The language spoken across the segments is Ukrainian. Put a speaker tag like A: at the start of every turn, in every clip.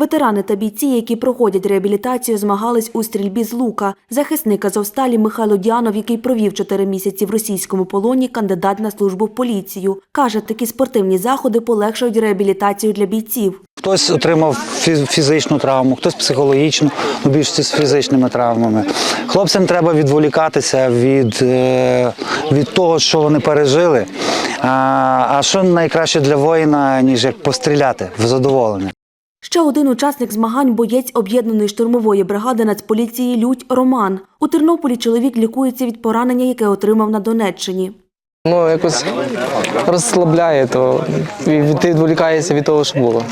A: Ветерани та бійці, які проходять реабілітацію, змагались у стрільбі з лука. Захисник Азовсталі Михайло Діанов, який провів чотири місяці в російському полоні, кандидат на службу в поліцію. Каже, такі спортивні заходи полегшують реабілітацію для бійців.
B: Хтось отримав фі- фізичну травму, хтось психологічну, ну більшість з фізичними травмами. Хлопцям треба відволікатися від, е, від того, що вони пережили. А що найкраще для воїна, ніж як постріляти в задоволення.
A: Ще один учасник змагань боєць об'єднаної штурмової бригади Нацполіції Людь Роман. У Тернополі чоловік лікується від поранення, яке отримав на Донеччині.
C: Ну, якось розслабляє, то ти відволікаєшся від того, що було.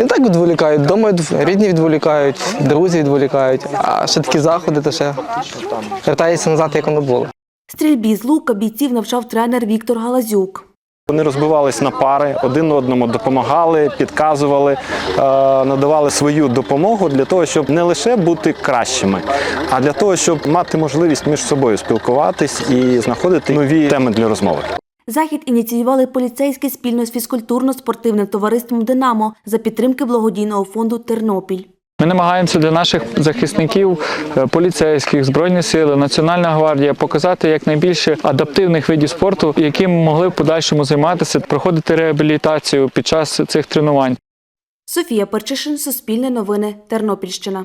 C: І так відволікають, вдома рідні відволікають, друзі відволікають, а ще такі заходи, то ще вертаєшся назад, як воно було.
A: Стрільбі з лука бійців навчав тренер Віктор Галазюк.
D: Вони розбивались на пари, один одному допомагали, підказували, е, надавали свою допомогу для того, щоб не лише бути кращими, а для того, щоб мати можливість між собою спілкуватись і знаходити нові теми для розмови.
A: Захід ініціювали поліцейські спільно з фізкультурно-спортивним товариством Динамо за підтримки благодійного фонду Тернопіль.
E: Ми намагаємося для наших захисників, е, поліцейських, збройні сили, Національна гвардія показати якнайбільше адаптивних видів спорту, яким могли в подальшому займатися, проходити реабілітацію під час цих тренувань.
A: Софія Перчишин, Суспільне новини, Тернопільщина.